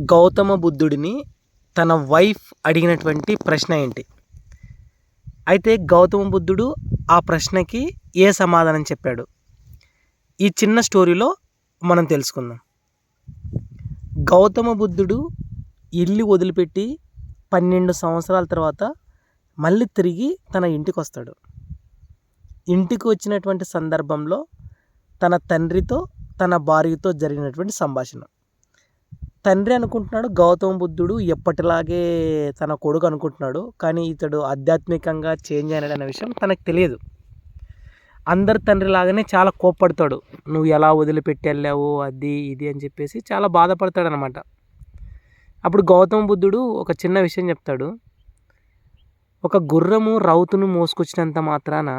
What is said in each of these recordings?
గౌతమ బుద్ధుడిని తన వైఫ్ అడిగినటువంటి ప్రశ్న ఏంటి? అయితే గౌతమ బుద్ధుడు ఆ ప్రశ్నకి ఏ సమాధానం చెప్పాడు? ఈ చిన్న స్టోరీలో మనం తెలుసుకుందాం. గౌతమ బుద్ధుడు ఇల్లు వదిలిపెట్టి పన్నెండు సంవత్సరాల తర్వాత మళ్ళీ తిరిగి తన ఇంటికి వస్తాడు ఇంటికి వచ్చినటువంటి సందర్భంలో తన తండ్రితో తన భార్యతో జరిగినటువంటి సంభాషణ. తండ్రి అనుకుంటున్నాడు గౌతమ బుద్ధుడు ఎప్పటిలాగే తన కొడుకు అనుకుంటున్నాడు కానీ ఇతడు ఆధ్యాత్మికంగా చేంజ్ అయినాడు అనే విషయం తనకు తెలియదు. అందరి తండ్రి లాగానే చాలా కోప్పడతాడు. నువ్వు ఎలా వదిలిపెట్టి వెళ్ళావు అది ఇది అని చెప్పేసి చాలా బాధపడతాడు అనమాట అప్పుడు గౌతమ బుద్ధుడు ఒక చిన్న విషయం చెప్తాడు. ఒక గుర్రము రౌతును మోసుకొచ్చినంత మాత్రాన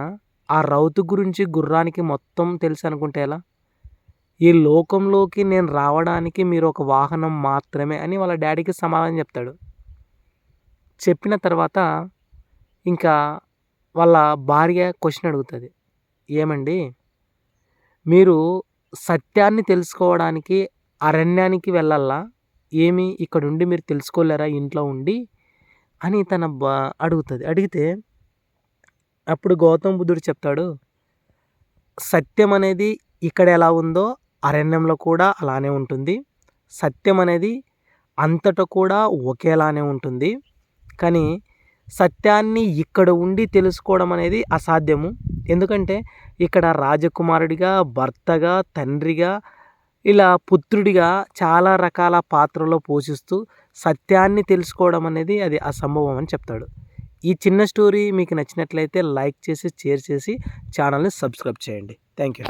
ఆ రౌతు గురించి గుర్రానికి మొత్తం తెలుసు అనుకుంటే ఎలా? ఈ లోకంలోకి నేను రావడానికి మీరు ఒక వాహనం మాత్రమే అని వాళ్ళ డాడీకి సమాధానం చెప్తాడు. చెప్పిన తర్వాత ఇంకా వాళ్ళ భార్య క్వశ్చన్ అడుగుతుంది. ఏమండి? మీరు సత్యాన్ని తెలుసుకోవడానికి అరణ్యానికి వెళ్ళాలా? ఏమి ఇక్కడ ఉండి మీరు తెలుసుకోలేరా? ఇంట్లో ఉండి అని తన బా అడుగుతుంది. అడిగితే అప్పుడు గౌతమ బుద్ధుడు చెప్తాడు సత్యం అనేది ఇక్కడ ఎలా ఉందో అరణ్యంలో కూడా అలానే ఉంటుంది. సత్యం అనేది అంతటా కూడా ఒకేలానే ఉంటుంది. కానీ సత్యాన్ని ఇక్కడ ఉండి తెలుసుకోవడం అనేది అసాధ్యము. ఎందుకంటే ఇక్కడ రాజకుమారుడిగా భర్తగా తండ్రిగా ఇలా పుత్రుడిగా చాలా రకాల పాత్రలో పోషిస్తూ సత్యాన్ని తెలుసుకోవడం అనేది అది అసంభవం అని చెప్తాడు. ఈ చిన్న స్టోరీ మీకు నచ్చినట్లయితే లైక్ చేసి షేర్ చేసి ఛానల్ని సబ్స్క్రైబ్ చేయండి. Thank you